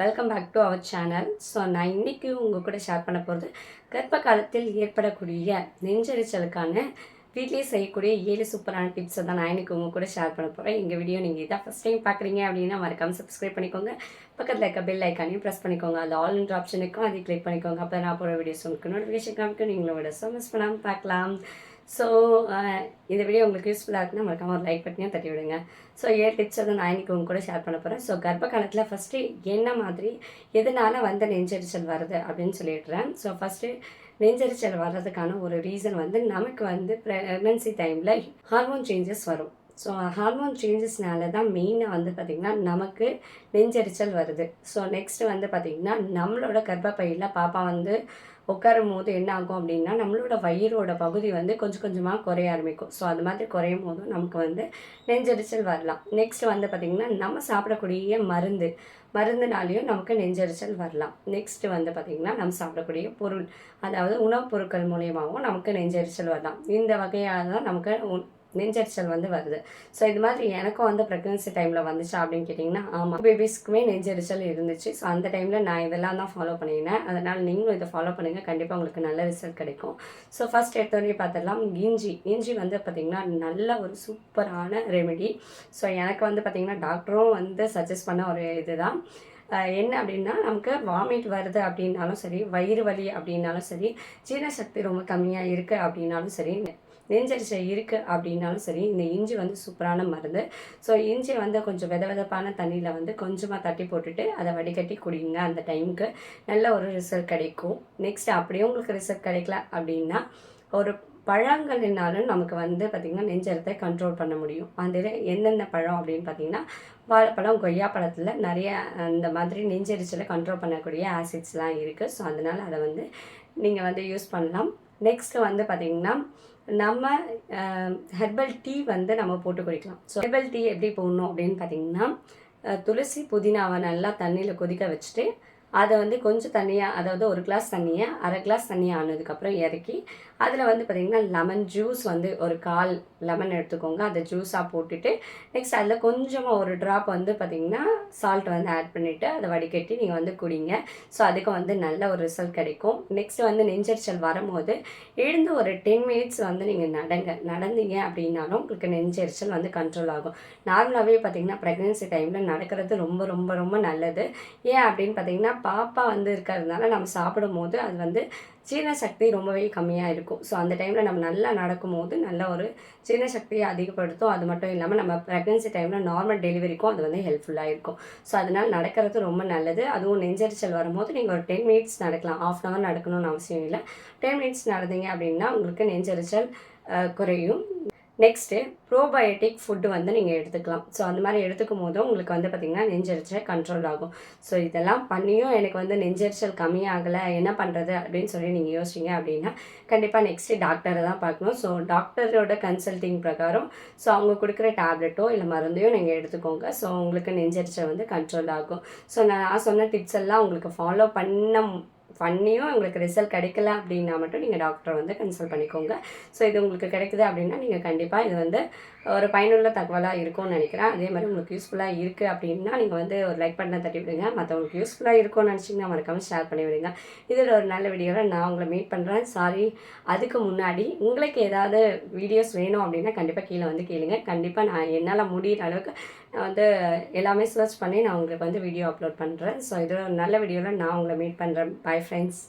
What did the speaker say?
Welcome back to our channel so நான் இன்றைக்கி உங்கள் கூட ஷேர் பண்ண போகிறது கர்ப்ப காலத்தில் ஏற்படக்கூடிய நெஞ்செரிச்சலுக்கான வீட்லேயே செய்யக்கூடிய ஏழு சூப்பரான டிப்ஸை தான் நான் இன்னைக்கு உங்கள் கூட ஷேர் பண்ண போகிறேன் எங்கள் வீடியோ நீங்கள் இதான் ஃபஸ்ட் டைம் பார்க்குறீங்க அப்படின்னா மறக்காம சப்ஸ்கிரைப் பண்ணிக்கோங்க. பக்கத்தில் இருக்க பெல் ஐக்கானையும் ப்ரெஸ் பண்ணிக்கோங்க. அது ஆல் இன்ட்ரு ஆப்ஷன் இருக்கும் அதை கிளிக் பண்ணிக்கோங்க. அப்போ நான் போகிற வீடியோஸ் உங்களுக்கு நோட்டிஃபிகேஷன் காமிக்கும். நீங்களோட விட ஸோ மிஸ் பண்ணாமல் பார்க்கலாம். ஸோ இந்த வீடியோ உங்களுக்கு யூஸ்ஃபுல்லாக இருக்குன்னா மறக்காமல் ஒரு லைக் பட்டினியும் தட்டி விடுங்க. ஸோ ஏ டிப்ஸ் தான் நான் இன்றைக்கி உங்க கூட ஷேர் பண்ண போகிறேன் ஸோ கர்ப்ப காலத்தில் ஃபஸ்ட்டு என்ன மாதிரி எதனால வந்த நெஞ்சரிச்சல் வருது அப்படின்னு சொல்லிடுறேன். ஸோ ஃபஸ்ட்டு நெஞ்சரிச்சல் வர்றதுக்கான ஒரு ரீசன் வந்து நமக்கு வந்து ப்ரெக்னன்சி டைமில் ஹார்மோன் சேஞ்சஸ் வரும். ஸோ ஹார்மோன் சேஞ்சஸ்னால தான் மெயினாக வந்து பார்த்திங்கன்னா நமக்கு நெஞ்செரிச்சல் வருது. ஸோ நெக்ஸ்ட்டு வந்து பார்த்திங்கன்னா நம்மளோட கர்ப்பப்பையில் பாப்பா வந்து உட்காரும் போது என்ன ஆகும் அப்படின்னா நம்மளோட வயிறோட பகுதி வந்து கொஞ்சம் கொஞ்சமாக குறைய ஆரம்பிக்கும். ஸோ அது மாதிரி குறையும் போதும் நமக்கு வந்து நெஞ்செரிச்சல் வரலாம். நெக்ஸ்ட் வந்து பார்த்திங்கன்னா நம்ம சாப்பிடக்கூடிய மருந்து மருந்துனாலையும் நமக்கு நெஞ்செரிச்சல் வரலாம். நெக்ஸ்ட் வந்து பார்த்திங்கன்னா நம்ம சாப்பிடக்கூடிய பொருள் அதாவது உணவுப் பொருட்கள் மூலியமாகவும் நமக்கு நெஞ்செரிச்சல் வரலாம். இந்த வகையாக தான் நமக்கு நெஞ்சரிச்சல் வந்து வருது. ஸோ இது மாதிரி எனக்கும் வந்து ப்ரெக்னன்சி டைமில் வந்துச்சா அப்படின்னு கேட்டிங்கன்னா ஆமாம் பேபிஸ்க்குமே நெஞ்சரிச்சல் இருந்துச்சு. ஸோ அந்த டைமில் நான் இதெல்லாம் தான் ஃபாலோ பண்ணினேன் அதனால் நீங்களும் இதை ஃபாலோ பண்ணுங்கள் கண்டிப்பாக உங்களுக்கு நல்ல ரிசல்ட் கிடைக்கும். ஸோ ஃபஸ்ட் எடுத்தோடனே பார்த்துடலாம். இஞ்சி. இஞ்சி வந்து பார்த்திங்கன்னா நல்ல ஒரு சூப்பரான ரெமெடி ஸோ எனக்கு வந்து பார்த்திங்கன்னா டாக்டரும் வந்து சஜஸ்ட் பண்ண ஒரு இதுதான். தான் என்ன அப்படின்னா நமக்கு வாமிட் வருது அப்படின்னாலும் சரி வயிறு வலி அப்படின்னாலும் சரி ஜீரண சக்தி ரொம்ப கம்மியாக இருக்குது அப்படின்னாலும் சரி நெஞ்சரிச்சை இருக்குது அப்படின்னாலும் சரி இந்த இஞ்சி வந்து சூப்பரான மருந்து. ஸோ இஞ்சி வந்து கொஞ்சம் வித விதப்பான தண்ணியில் வந்து கொஞ்சமாக தட்டி போட்டுட்டு அதை வடிகட்டி குடிங்க அந்த டைமுக்கு. நல்ல ஒரு ரிசல்ட் கிடைக்கும். நெக்ஸ்ட் அப்படியே உங்களுக்கு ரிசல்ட் கிடைக்கல அப்படின்னா ஒரு பழங்கள்னாலும் நமக்கு வந்து பார்த்திங்கன்னா நெஞ்சரத்தை கண்ட்ரோல் பண்ண முடியும். அந்த எந்தெந்த பழம் அப்படின்னு பார்த்தீங்கன்னா வாழைப்பழம் கொய்யா பழத்தில் நிறைய அந்த மாதிரி நெஞ்சரிச்சலை கண்ட்ரோல் பண்ணக்கூடிய ஆசிட்ஸ்லாம் இருக்குது ஸோ அதனால் அதை வந்து நீங்கள் வந்து யூஸ் பண்ணலாம். நெக்ஸ்ட்டு வந்து பார்த்திங்கன்னா நம்ம ஹெர்பல் டீ வந்து நம்ம போட்டு குடிக்கலாம். ஸோ ஹெர்பல் டீ எப்படி போடணும் அப்படின்னு பார்த்தீங்கன்னா துளசி புதினாவை நல்லா தண்ணியில் கொதிக்க வச்சுட்டு அதை வந்து கொஞ்சம் தண்ணியாக அதாவது ஒரு கிளாஸ் தண்ணியை அரை கிளாஸ் தண்ணி ஆனதுக்கப்புறம் இறக்கி அதில் வந்து பார்த்திங்கன்னா லெமன் ஜூஸ் வந்து ஒரு கால் லெமன் எடுத்துக்கோங்க. அதை ஜூஸாக போட்டுட்டு நெக்ஸ்ட் அதில் கொஞ்சமாக ஒரு ட்ராப் வந்து பார்த்திங்கன்னா சால்ட் வந்து ஆட் பண்ணிவிட்டு அதை வடிகட்டி நீங்கள் வந்து குடிங்க. ஸோ அதுக்கு வந்து நல்ல ஒரு ரிசல்ட் கிடைக்கும். நெக்ஸ்ட் வந்து நெஞ்சரிச்சல் வரும்போது எழுந்து ஒரு டென் மினிட்ஸ் வந்து நீங்கள் நடங்க. நடந்தீங்க அப்படின்னாலும் உங்களுக்கு நெஞ்சரிச்சல் வந்து கண்ட்ரோல் ஆகும். நார்மலாகவே பார்த்தீங்கன்னா ப்ரெக்னென்சி டைமில் நடக்கிறது ரொம்ப ரொம்ப ரொம்ப நல்லது. ஏன் அப்படின்னு பார்த்திங்கன்னா பாப்பா வந்து இருக்கிறதுனால நம்ம சாப்பிடும் போது அது வந்து ஜீரண சக்தி ரொம்பவே கம்மியாக இருக்கும். ஸோ அந்த டைமில் நம்ம நல்லா நடக்கும்போது நல்ல ஒரு ஜீரண சக்தியை அதிகப்படுத்தும். அது மட்டும் இல்லாமல் நம்ம ப்ரெக்னென்சி டைமில் நார்மல் டெலிவரிக்கும் அது வந்து ஹெல்ப்ஃபுல்லாக இருக்கும். ஸோ அதனால் நடக்கிறது ரொம்ப நல்லது. அதுவும் நெஞ்சரிச்சல் வரும்போது நீங்கள் ஒரு டென் மினிட்ஸ் நடக்கலாம். ஆஃப் அன் ஹவர் நடக்கணும்னு அவசியம் இல்லை. டென் மினிட்ஸ் நடந்தீங்க அப்படின்னா உங்களுக்கு நெஞ்சரிச்சல் குறையும். நெக்ஸ்ட்டு ப்ரோபயோட்டிக் ஃபுட்டு வந்து நீங்கள் எடுத்துக்கலாம். ஸோ அந்த மாதிரி எடுத்துக்கும் போதும் உங்களுக்கு வந்து பார்த்திங்கன்னா நெஞ்சரிச்சல் கண்ட்ரோல் ஆகும். ஸோ இதெல்லாம் பண்ணியும் எனக்கு வந்து நெஞ்சரிச்சல் கம்மியாகலை என்ன பண்ணுறது அப்படின்னு சொல்லி நீங்கள் யோசிச்சிங்க அப்படின்னா கண்டிப்பாக நெக்ஸ்ட்டு டாக்டரை தான் பார்க்கணும். ஸோ டாக்டரோட கன்சல்டிங் பிரகாரம் ஸோ அவங்க கொடுக்குற டேப்லெட்டோ இல்லை மருந்தையோ நீங்கள் எடுத்துக்கோங்க. ஸோ உங்களுக்கு நெஞ்சரிச்சல் வந்து கண்ட்ரோல் ஆகும். ஸோ நான் சொன்ன டிப்ஸ் எல்லாம் உங்களுக்கு ஃபாலோ பண்ண பண்ணியும் உங்களுக்கு ரிசல்ட் கிடைக்கல அப்படின்னா மட்டும் நீங்கள் டாக்டரை வந்து கன்சல்ட் பண்ணிக்கோங்க. ஸோ இது உங்களுக்கு கிடைக்குது அப்படின்னா நீங்கள் கண்டிப்பாக இது வந்து ஒரு பயனுள்ள தகவலாக இருக்கும்னு நினைக்கிறேன். அதே மாதிரி உங்களுக்கு யூஸ்ஃபுல்லாக இருக்குது அப்படின்னா நீங்கள் வந்து ஒரு லைக் பண்ண தட்டி விடுங்க. மற்றவங்களுக்கு யூஸ்ஃபுல்லாக இருக்கும்னு நினச்சிங்கன்னா மறக்காமல் ஷேர் பண்ணி விடுங்க. இதில் ஒரு நல்ல வீடியோவில் நான் உங்களை மீட் பண்ணுறேன் சாரி அதுக்கு முன்னாடி உங்களுக்கு ஏதாவது வீடியோஸ் வேணும் அப்படின்னா கண்டிப்பாக கீழே வந்து கேளுங்க. கண்டிப்பாக நான் என்னால் முடியிற அளவுக்கு நான் வந்து எல்லாமே சர்ச் பண்ணி நான் உங்களுக்கு வந்து வீடியோ அப்லோட் பண்ணுறேன் ஸோ இது ஒரு நல்ல வீடியோவில் நான் உங்களை மீட் பண்ணுறேன் பை ஃப்ரெண்ட்ஸ்